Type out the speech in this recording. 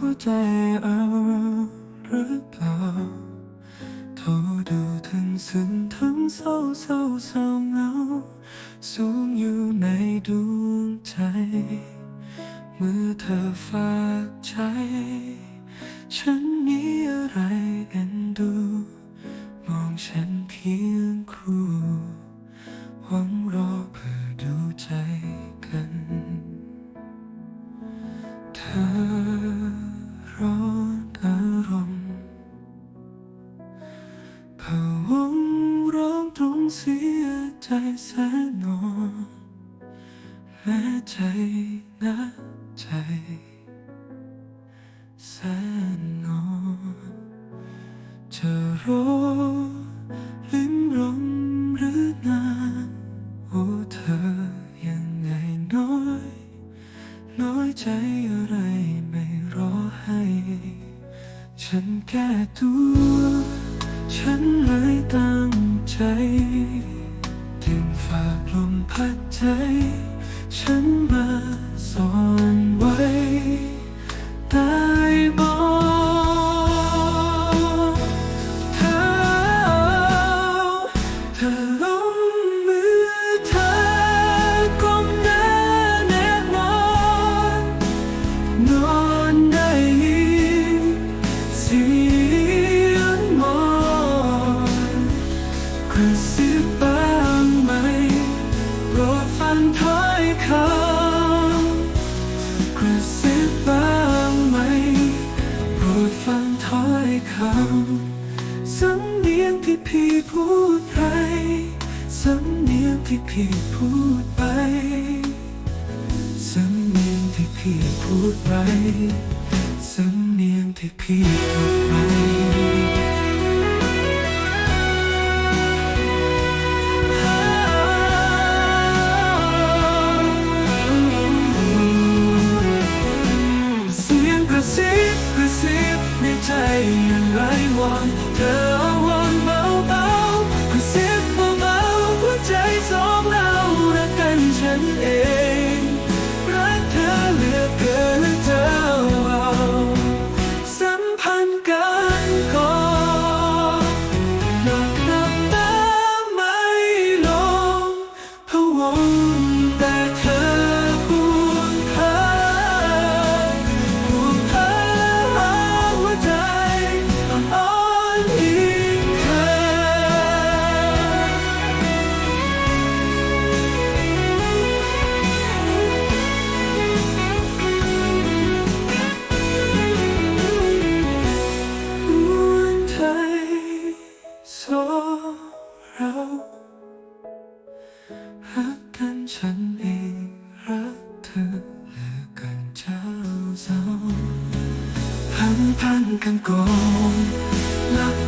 หัวใจเอาหรือเปล่าโทรดูทั้งซึ้งทั้งเศร้าเศร้าเศร้าเหงา สูงอยู่ในดวงใจ เมื่อเธอฝากใจ ฉันมีอะไร เธอวงร้องตรงเสียใจแสนนอนแม้ใจนะใจแสนงอนจะรอลิ้มรมหรือนานโอ้เธอยังไงน้อย น้อยใจอะไรไม่รอให้ ฉันแก้ตัว ยงที่พี่พูดไปสำเนียงที่พี่พูดไปสำเนียงที่พี่พูดไปสำเนียงที่พี่พูดไป เรารักกันฉันเองรักเธอเหลือกันเจ้าสาวพันพันกันก่อน